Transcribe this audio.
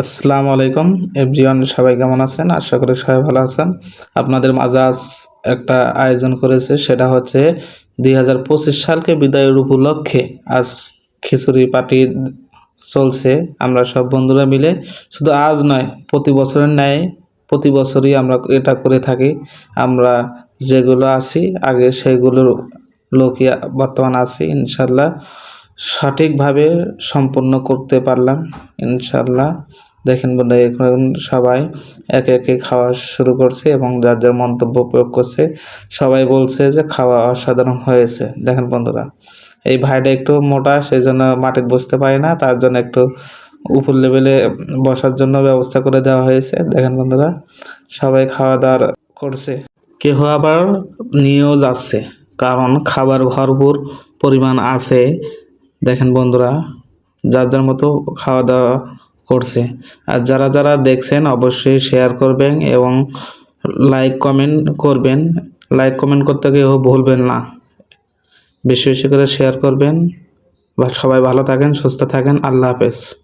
আসসালামু আলাইকুম। এভরিওয়ান, সবাই কেমন আছেন? আশা করি সবাই ভালো আছেন। আপনাদের মাজাজ একটা আয়োজন করেছে, সেটা হচ্ছে দুই হাজার পঁচিশ সালকে বিদায়ের উপলক্ষে আজ খিচুড়ি পার্টি চলছে। আমরা সব বন্ধুরা মিলে শুধু আজ নয়, প্রতি বছরের ন্যায় প্রতি বছরই আমরা এটা করে থাকি। আমরা যেগুলো আছি, আগে সেগুলোর লোকই বর্তমান আছি ইনশাল্লাহ সঠিকভাবে সম্পূর্ণ করতে পারলাম ইনশাল্লাহ দেখেন বন্ধু এখন সবাই একে একে খাওয়া শুরু করছে এবং যার যার মন্তব্য প্রয়োগ করছে, সবাই বলছে যে খাওয়া অসাধারণ হয়েছে। দেখেন বন্ধুরা, এই ভাইটা একটু মোটা সেই জন্য মাটিতে বসতে পারে না, তার জন্য একটু উপর লেভেলে বসার জন্য ব্যবস্থা করে দেওয়া হয়েছে। দেখেন বন্ধুরা, সবাই খাওয়া দাওয়া করছে। কেহ আবার নিয়েও যাচ্ছে, কারণ খাবার ভরপুর পরিমাণ আছে। দেখেন বন্ধুরা যার যার মতো খাওয়া দাওয়া করছে। আর যারা যারা দেখছেন, অবশ্যই শেয়ার করবেন এবং লাইক কমেন্ট করবেন। লাইক কমেন্ট করতে কেউ ভুলবেন না। বেশি বেশি করে শেয়ার করবেন। বা সবাই ভালো থাকেন, সুস্থ থাকেন। আল্লাহ হাফেজ।